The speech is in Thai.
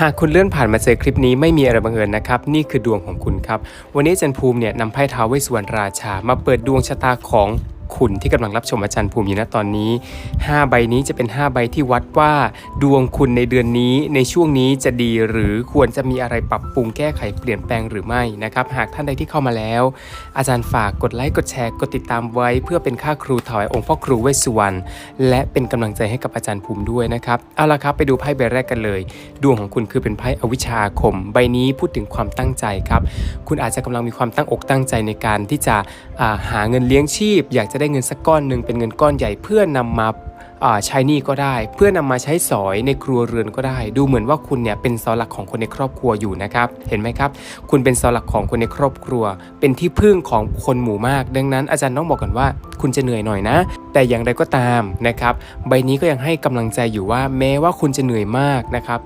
หากคุณเลื่อนผ่านมาเจอคลิปนี้ไม่มีอะไรบังเอิญนะครับ นี่คือดวงของคุณครับ วันนี้จันภูมิเนี่ยนำไพ่ท้าวเวสสุวรรณราชา มาเปิดดวงชะตาของ คุณที่กำลังรับชมอาจารย์ภูมิอยู่ณตอนนี้ 5 ใบนี้จะเป็น 5 ใบที่วัดว่า ดวงคุณในเดือนนี้ในช่วงนี้จะดีหรือควรจะมีอะไรปรับปรุงแก้ไขเปลี่ยนแปลงหรือไม่นะครับหากท่านใดที่เข้ามาแล้ว อาจารย์ฝากกดไลค์กดแชร์กดติดตามไว้ เพื่อเป็นค่าครูถวายองค์พ่อครูเวสสุวรรณและเป็นกำลังใจให้กับอาจารย์ภูมิด้วยนะครับเอาละครับไปดูไพ่ใบแรกกันเลย ดวงของคุณคือเป็นไพ่อวิชชาคม ใบนี้พูดถึงความตั้งใจครับ คุณอาจจะกำลังมีความตั้งอกตั้งใจในการที่จะาหาเงินเลี้ยงชีพ อยากจะได้ได้เงินสักก้อนหนึ่งเป็นเงินก้อนใหญ่เพื่อนำมาอ่าใช้หนี้ก็ได้ เพื่อนำมาใช้สอยในครัวเรือนก็ได้ ดูเหมือนว่าคุณเนี่ยเป็นเสาหลักของคนในครอบครัวอยู่นะครับ เห็นไหมครับ คุณเป็นเสาหลักของคนในครอบครัว เป็นที่พึ่งของคนหมู่มาก ดังนั้นอาจารย์ต้องบอกก่อนว่า คุณจะเหนื่อยหน่อยนะ แต่อย่างไรก็ตามนะครับ ใบนี้ก็ยังให้กำลังใจอยู่ว่าแม้ว่าคุณจะเหนื่อยมากนะครับ